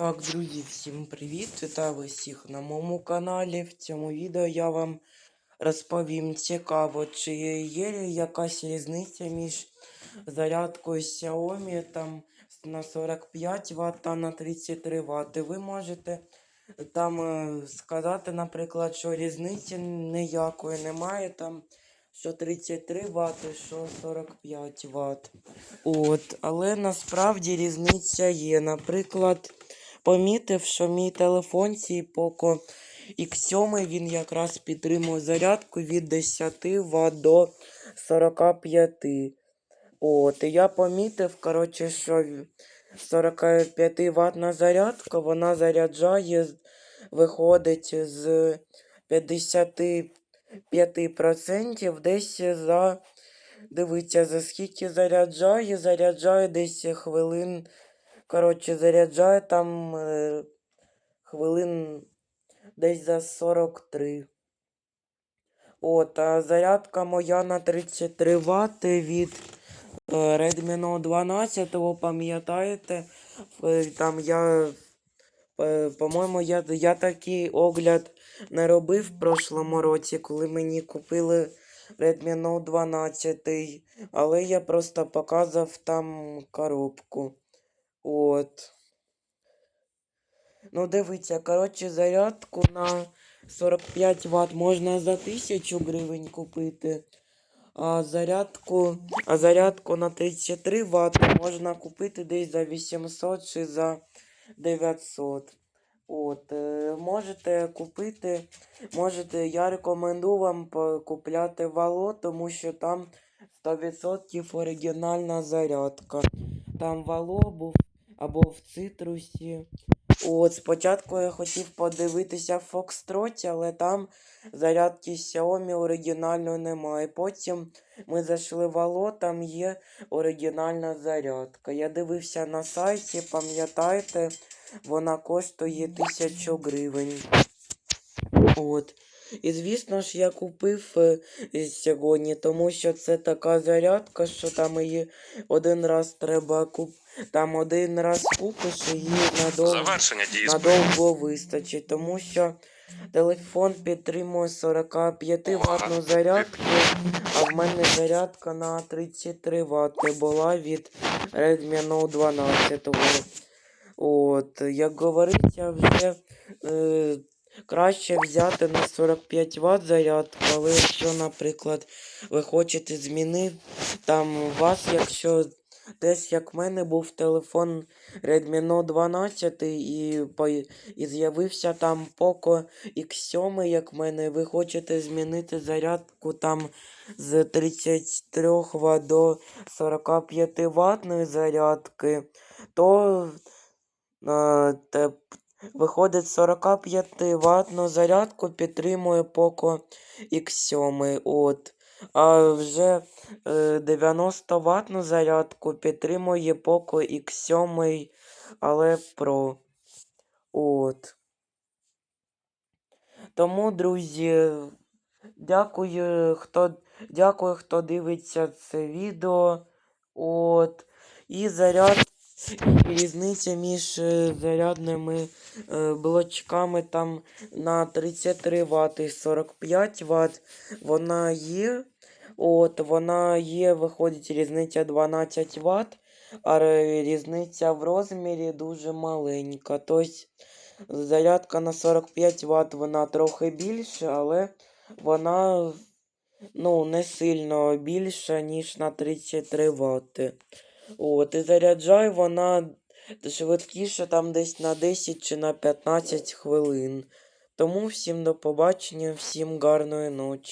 Так, друзі, всім привіт! Вітаю всіх на моєму каналі. В цьому відео я вам розповім цікаво, чи є якась різниця між зарядкою Xiaomi там на 45 Вт та на 33 Вт. Ви можете там е, сказати, наприклад, що різниці ніякої немає там. Що 33 Вт, що 45 Вт. От, але насправді різниця є. Наприклад, помітив, що мій телефон цей Poco X7 він якраз підтримує зарядку від 10 Вт до 45. От, і я помітив, коротше, що 45 ватна зарядка, вона заряджає, виходить з 55% десь за. Дивіться, за скільки заряджає, заряджає десь хвилин. Коротше, заряджає там е, хвилин десь за 43. От, а зарядка моя на 33 Вт від е, Redmi Note 12, пам'ятаєте? Е, Там я, е, по-моєму, я, я такий огляд не робив в прошлому році, коли мені купили Redmi Note 12, але я просто показав там коробку. От. Ну, дивіться, коротше, зарядку на 45 Вт можна за 1000 гривень купити. А зарядку, а зарядку на 33 Вт можна купити десь за 800 чи за 900. От, е, можете купити, можете, я рекомендую вам купляти вало, тому що там 100% оригінальна зарядка. Там вало був або в цитрусі. От, спочатку я хотів подивитися в Фокстроті, але там зарядки Xiaomi оригінальної немає. Потім ми зайшли в Алло, там є оригінальна зарядка. Я дивився на сайті, пам'ятаєте, вона коштує 1000 гривень. От. І звісно ж, я купив е, сьогодні, тому що це така зарядка, що там її один раз треба куп... Там один раз купиш і її надовго, надовго вистачить, тому що телефон підтримує 45 ватну зарядку, а в мене зарядка на 33 Вт була від Redmi Note 12. От, як говориться, вже е, краще взяти на 45 Вт зарядку, але якщо, наприклад, ви хочете змінити, там у вас, якщо десь як в мене був телефон Redmi Note 12 і, і з'явився там Poco X7, як в мене, ви хочете змінити зарядку там з 33 Вт до 45 ватної зарядки, то е, виходить 45 ватну зарядку підтримує Poco X7. От. А вже е, 90 ватну зарядку підтримує Poco X7, але Pro. От. Тому, друзі, дякую, хто, дякую, хто дивиться це відео. От. І заряд. Різниця між е, зарядними е, блочками там на 33 Вт і 45 Вт. Вона є. От, вона є, виходить різниця 12 Вт, а різниця в розмірі дуже маленька. Тобто зарядка на 45 Вт вона трохи більша, але вона ну, не сильно більша, ніж на 33 Вт. От, і заряджай вона швидкіше там десь на 10 чи на 15 хвилин. Тому всім до побачення, всім гарної ночі.